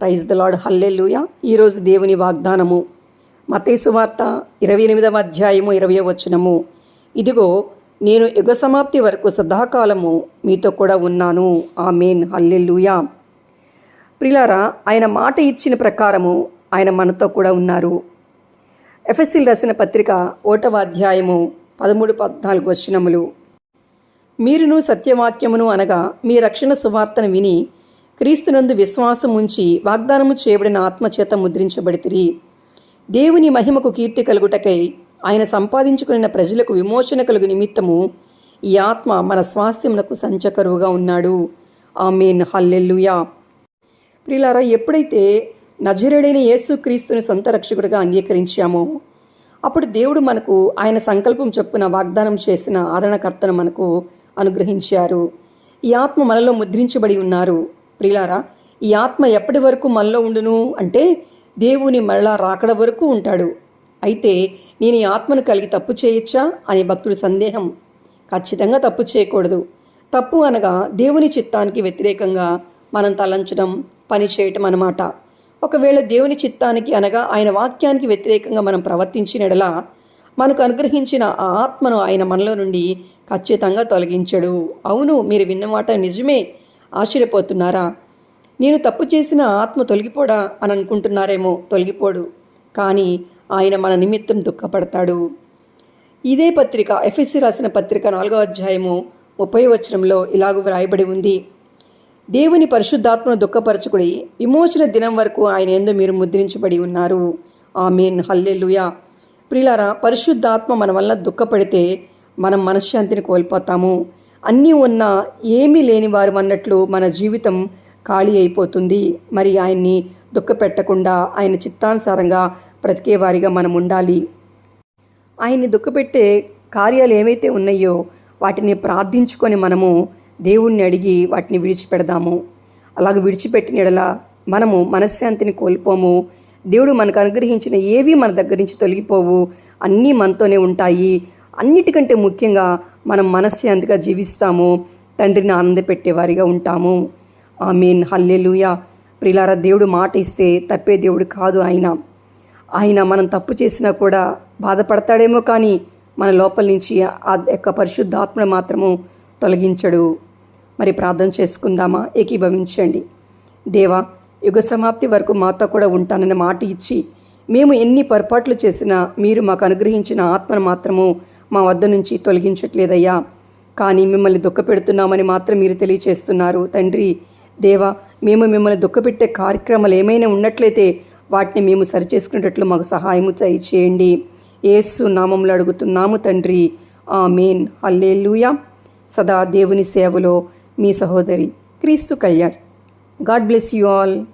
Praise the lord hallelujah ఈరోజు దేవుని వాగ్దానము. మతేసు వార్త ఇరవై ఎనిమిదవ అధ్యాయము ఇరవై వచనము. ఇదిగో నేను యుగ సమాప్తి వరకు సదాకాలము మీతో కూడా ఉన్నాను. ఆ మెయిన్ హల్లెల్లుయ ప్రిలారా ఆయన మాట ఇచ్చిన ప్రకారము ఆయన మనతో కూడా ఉన్నారు. ఎఫ్ఎస్సిల్ రాసిన పత్రిక ఓటవ అధ్యాయము పదమూడు పద్నాలుగు వచనములు. మీరును సత్యవాక్యమును అనగా మీ రక్షణ సువార్తను విని క్రీస్తునందు విశ్వాసం ఉంచి వాగ్దానము చేయబడిన ఆత్మచేత ముద్రించబడితిరి. దేవుని మహిమకు కీర్తి కలుగుటకై ఆయన సంపాదించుకున్న ప్రజలకు విమోచన కలుగు నిమిత్తము ఈ ఆత్మ మన స్వాస్థ్యమునకు సంచకరువుగా ఉన్నాడు. ఆమెన్. హల్లెల్లుయా ప్రిలారా ఎప్పుడైతే నజరుడైన యేసుక్రీస్తుని సొంత రక్షకుడిగా అంగీకరించామో అప్పుడు దేవుడు మనకు ఆయన సంకల్పం చొప్పున వాగ్దానం చేసిన ఆదరణకర్తను మనకు అనుగ్రహించారు. ఈ ఆత్మ మనలో ముద్రించబడి ఉన్నారు. ప్రిలారా ఈ ఆత్మ ఎప్పటి వరకు మనలో ఉండును అంటే దేవుని మరలా రాకడ వరకు ఉంటాడు. అయితే నేను ఈ ఆత్మను కలిగి తప్పు చేయొచ్చా అనే భక్తుడి సందేహం ఖచ్చితంగా తప్పు చేయకూడదు. తప్పు అనగా దేవుని చిత్తానికి వ్యతిరేకంగా మనం తలంచడం పని చేయటం అన్నమాట. ఒకవేళ దేవుని చిత్తానికి అనగా ఆయన వాక్యానికి వ్యతిరేకంగా మనం ప్రవర్తించినడలా మనకు అనుగ్రహించిన ఆ ఆత్మను ఆయన మనలో నుండి ఖచ్చితంగా తొలగించడు. అవును మీరు విన్నమాట నిజమే. ఆశ్చర్యపోతున్నారా? నేను తప్పు చేసిన ఆత్మ తొలగిపోడా అని అనుకుంటున్నారేమో తొలగిపోడు. కానీ ఆయన మన నిమిత్తం దుఃఖపడతాడు. ఇదే పత్రిక ఎఫ్ఎస్సి రాసిన పత్రిక నాలుగో అధ్యాయము ముప్పై వచనంలో ఇలాగ వ్రాయబడి ఉంది. దేవుని పరిశుద్ధాత్మను దుఃఖపరచుకుడి విమోచన దినం వరకు ఆయన ఎందు మీరు ముద్రించబడి ఉన్నారు. ఆమెన్. హల్లెలుయా. ప్రిలారా పరిశుద్ధాత్మ మన వల్ల దుఃఖపడితే మనం మనశ్శాంతిని కోల్పోతాము. అన్నీ ఉన్నా ఏమీ లేని వారు అన్నట్లు మన జీవితం ఖాళీ అయిపోతుంది. మరి ఆయన్ని దుఃఖపెట్టకుండా ఆయన చిత్తానుసారంగా బ్రతికేవారిగా మనం ఉండాలి. ఆయన్ని దుఃఖపెట్టే కార్యాలు ఏమైతే ఉన్నాయో వాటిని ప్రార్థించుకొని మనము దేవుణ్ణి అడిగి వాటిని విడిచిపెడదాము. అలాగ విడిచిపెట్టిన ఎడల మనము మనశ్శాంతిని కోల్పోము. దేవుడు మనకు అనుగ్రహించిన ఏవి మన దగ్గర నుంచి తొలగిపోవు అన్నీ మనతోనే ఉంటాయి. అన్నిటికంటే ముఖ్యంగా మనం మనశ్శాంతిగా జీవిస్తాము తండ్రిని ఆనందపెట్టేవారిగా ఉంటాము. I mean hallelujah. ప్రిలార దేవుడు మాట ఇస్తే తప్పే దేవుడు కాదు ఆయన. ఆయన మనం తప్పు చేసినా కూడా బాధపడతాడేమో కానీ మన లోపల నుంచి ఆ యొక్క పరిశుద్ధాత్మను మాత్రము తొలగించడు. మరి ప్రార్థన చేసుకుందామా? ఏకీభవించండి. దేవా యుగ సమాప్తి వరకు మాతో కూడా ఉంటానని మాట ఇచ్చి మేము ఎన్ని పొరపాట్లు చేసినా మీరు మాకు అనుగ్రహించిన ఆత్మను మాత్రము మా వద్ద నుంచి తొలగించట్లేదయ్యా. కానీ మిమ్మల్ని దుఃఖపెడుతున్నామని మాత్రం మీరు తెలియచేస్తున్నారు. తండ్రి దేవా మేము మిమ్మల్ని దుఃఖపెట్టే కార్యక్రమాలు ఏమైనా ఉన్నట్లయితే వాటిని మేము సరిచేసుకునేటట్లు మాకు సహాయము చేయండి ఏసు నామంలో అడుగుతున్నాము తండ్రి. ఆ మేన్ హల్లేలుయా. సదా దేవుని సేవలో మీ సహోదరి క్రీస్తు Kalyan. God bless you all.